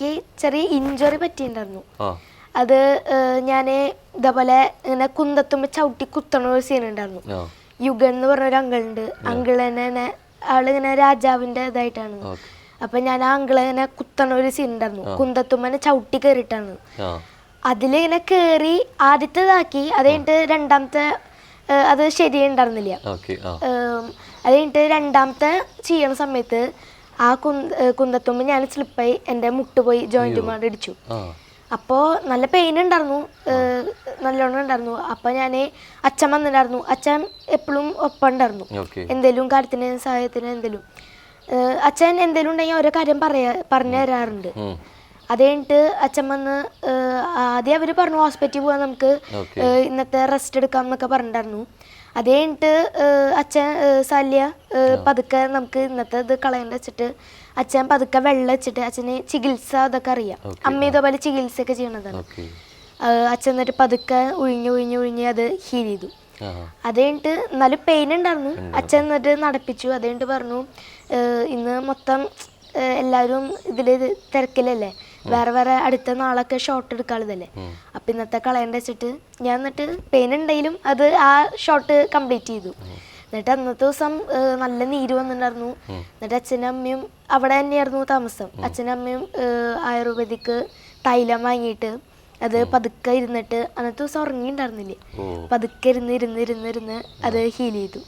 എനിക്ക് ചെറിയ ഇഞ്ചുറി പറ്റിയിട്ടുണ്ടായിരുന്നു. അത് ഞാൻ ഇതേപോലെ ഇങ്ങനെ കുന്തത്തുമ്പോൾ ചവിട്ടി കുത്തണ ഒരു സീൻ ഉണ്ടായിരുന്നു. യുഗൻ എന്ന് പറഞ്ഞ ഒരു അങ്കിളുണ്ട് അങ്കിൾ തന്നെ ആളിങ്ങനെ രാജാവിന്റെ ഇതായിട്ടാണ്. അപ്പൊ ഞാൻ ആ അങ്കിളെ ഇങ്ങനെ കുത്തണ ഒരു സീൻ ഉണ്ടായിരുന്നു. കുന്തത്തുമ്മനെ ചവിട്ടി കയറിയിട്ടാണ്. അതിലിങ്ങനെ കേറി ആദ്യത്തേതാക്കി അത് കഴിഞ്ഞിട്ട് രണ്ടാമത്തെ അത് ശരിയുണ്ടായിരുന്നില്ല അത് കഴിഞ്ഞിട്ട് രണ്ടാമത്തെ ചെയ്യണ സമയത്ത് ആ കുന്ത കുന്തത്തുമ്പ് ഞാൻ സ്ലിപ്പായി എന്റെ മുട്ട് പോയി ജോയിന്റ് മാറി ഇടിച്ചു. അപ്പോൾ നല്ല പെയിൻ ഉണ്ടായിരുന്നു നല്ലോണം ഉണ്ടായിരുന്നു അപ്പോൾ ഞാൻ അച്ഛൻ വന്നിട്ടുണ്ടായിരുന്നു അച്ഛൻ എപ്പോഴും ഒപ്പം ഉണ്ടായിരുന്നു എന്തെങ്കിലും കാര്യത്തിന് സഹായത്തിന് എന്തെങ്കിലും അച്ഛൻ എന്തെങ്കിലും ഉണ്ടെങ്കിൽ ഓരോ കാര്യം പറയാ പറഞ്ഞു തരാറുണ്ട്. അത് കഴിഞ്ഞിട്ട് അച്ഛൻ വന്ന് ആദ്യം അവർ പറഞ്ഞു ഹോസ്പിറ്റലിൽ പോകാൻ നമുക്ക് ഇന്നത്തെ റെസ്റ്റ് എടുക്കാം എന്നൊക്കെ പറഞ്ഞിട്ടുണ്ടായിരുന്നു. അത് കഴിഞ്ഞിട്ട് അച്ഛൻ ശല്യ സല്യ പതുക്കെ നമുക്ക് ഇന്നത്തെ ഇത് കളയണ്ട വെച്ചിട്ട് അച്ഛൻ പതുക്കെ വെള്ളം വെച്ചിട്ട് അച്ഛന് ചികിത്സ അതൊക്കെ അറിയാം. അമ്മ ഇതേപോലെ ചികിത്സയൊക്കെ ചെയ്യണതാണ്. അച്ഛൻ എന്നിട്ട് പതുക്കെ ഉഴിഞ്ഞു ഉഴിഞ്ഞു ഉഴിഞ്ഞ് അത് ഹീൽ ചെയ്തു. അത് കഴിഞ്ഞിട്ട് എന്നാലും പെയിൻ ഉണ്ടായിരുന്നു. അച്ഛൻ എന്നിട്ട് നടപ്പിച്ചു. അത് കഴിഞ്ഞിട്ട് പറഞ്ഞു "ഏഹ് ഇന്ന് മൊത്തം എല്ലാവരും ഇതിൽ തിരക്കിലല്ലേ? വേറെ വേറെ അടുത്ത നാളൊക്കെ ഷോട്ട് എടുക്കാനുള്ളതല്ലേ. അപ്പം ഇന്നത്തെ കളയണ്ട വെച്ചിട്ട് ഞാൻ എന്നിട്ട് പെയിൻ ഉണ്ടെങ്കിലും അത് ആ ഷോട്ട് കംപ്ലീറ്റ് ചെയ്തു. എന്നിട്ട് അന്നത്തെ ദിവസം നല്ല നീര് വന്നിട്ടുണ്ടായിരുന്നു. എന്നിട്ട് അച്ഛനും അമ്മയും അവിടെ തന്നെയായിരുന്നു താമസം. അച്ഛനും അമ്മയും ആയുർവേദിക്ക് തൈലം വാങ്ങിയിട്ട് അത് പതുക്കെ ഇരുന്നിട്ട് അന്നത്തെ ദിവസം ഉറങ്ങിയിട്ടുണ്ടായിരുന്നില്ലേ? പതുക്കെ ഇരുന്ന് ഇരുന്ന് ഇരുന്ന് ഇരുന്ന് അത് ഹീൽ ചെയ്തു.